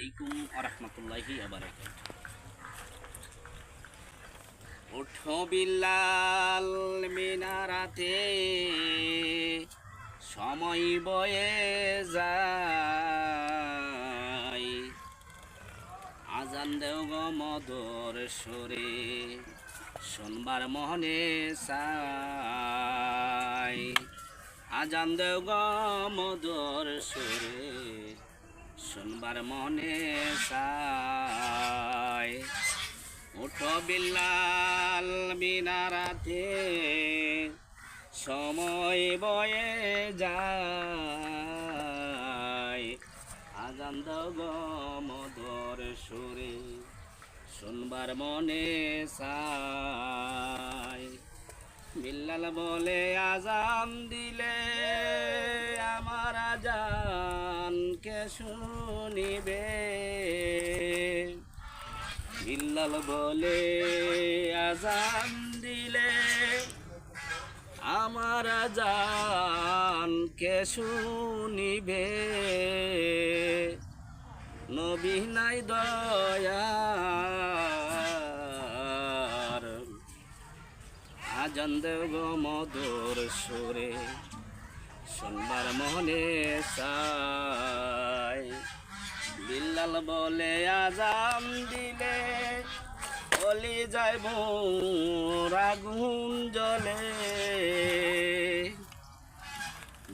আলাইকুম আরহামতুল্লাহি আবারাকাত ওঠো বিল্লাল মিনারাতে, সময় বয়ে যায়। আজান দেও গো মদর সরে, শোনবার মনে চাই। আজান দেও গো মদর সরে শুনবার মনে চাই উঠো বিল্লাল মিনারাতে, সময় বয়ে যায়। আজান দাও গো মধুর সুরে, শুনবার মনে চাই বিল্লাল বলে, আজান দিলে শুনিবে। বিল্লাল বলে, আজান দিলে আমার আজান কে শুনিবে? নবী নাই দয়ার। আজান দেব মধুর সুরে, শুনবার মনে চাই বিল্লাল বলে আজাম দিলে বলি যাইব রাগুন জলে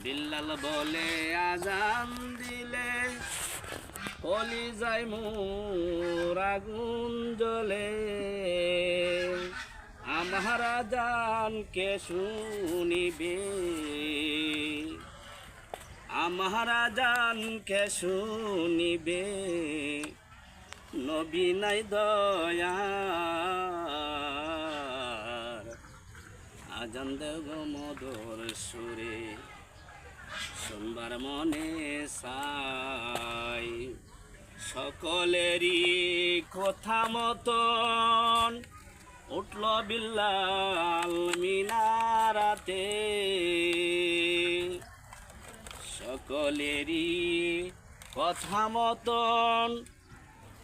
বিল্লাল বলে, আজান দিলে বলি যাইব রাগুন জলে আমার জানকে শুনিবে। আমার জানকে শুনিবে? নবী নাই দয়ার আজান দেব মধুর সুরে, সোমবার মনে সাই। সকলেরই কথা মতন, উঠল বিল্লাল মিনারাতে। সকলেরই কথা মতন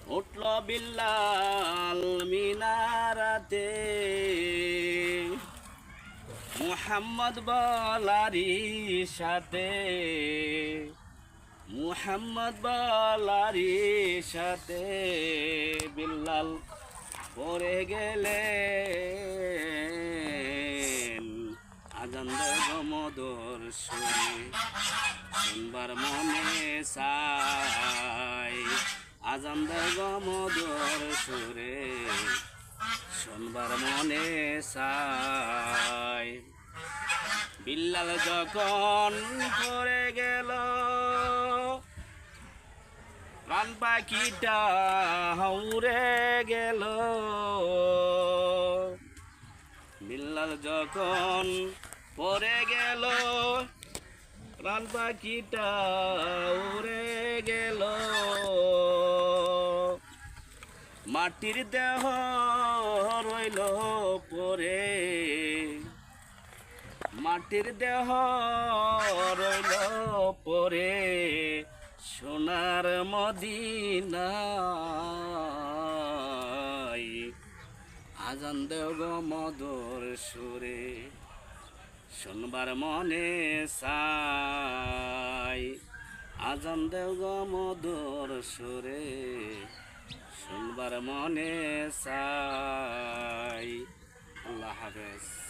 উঠল বিল্লাল মিনারাতে। মুহাম্মদ বলারি সাথে। মুহাম্মদ বলারি সাথে বিল্লাল পরে গেলে আজান দেব শুনবার মনে চাই। আজান মধুর সুরে, শুনবার মনে চাই। বিল্লাল যখন পরে গেল, প্রাণ পাখিটা হাউরে গেল। বিল্লাল যখন পরে গেল প্রাণ পাখিটা উড়ে গেল। মাটির দেহ রইল পরে। মাটির দেহ রইল পরে সোনার মদিনায়। আজান দেও গো মধুর সুরে। শুনবার মনে সাই আজান দেও গো মধুর সুরে শুনবার মনে সাই আল্লাহ হাফেজ।